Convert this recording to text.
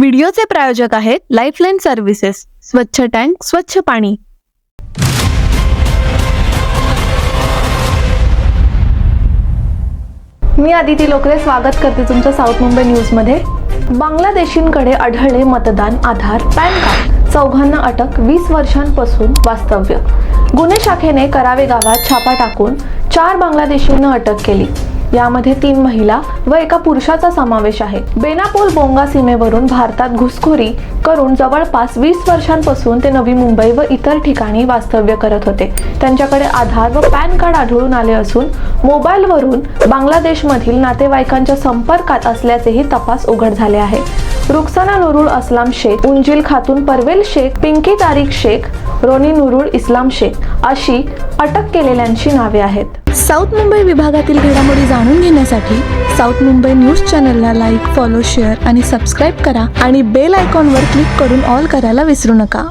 व्हिडिओचे प्रायोजक आहेत lifeline services स्वच्छ टँक स्वच्छ पाणी. मी आदिती लोकरे स्वागत करते तुमचं साऊथ मुंबई न्यूजमध्ये बांगलादेशींकडे आढळले मतदान आधार पॅन कार्ड. चौघांना अटक वीस वर्षांपासून वास्तव्य. गुन्हे शाखेने करावे गावात छापा टाकून चार बांगलादेशींना अटक केली. यामध्ये तीन महिला व एका पुरुषाचा समावेश आहे. बेनापोल बोंगा सीमेवरून भारतात घुसखोरी करून जवळपास वीस वर्षांपासून ते नवी मुंबई व इतर ठिकाणी वास्तव्य करत होते. त्यांच्याकडे आधार व पॅन कार्ड आढळून आले असून मोबाईलवरून बांगलादेशमधील नातेवाईकांच्या संपर्कात असल्याचेही तपास उघड झाले आहे. रुक्साना नुरुल असलाम शेख उंजिल खातून परवेल शेख पिंकी तारिक शेख रोनी नुरुल इस्लाम शेख अशी अटक केलेल्यांची नावे आहेत. साऊथ मुंबई विभागातील घडामोडी जाणून घेण्यासाठी साऊथ मुंबई न्यूज चॅनलला लाईक फॉलो शेअर आणि सबस्क्राईब करा आणि बेल आयकॉनवर क्लिक करून ऑल करायला विसरू नका.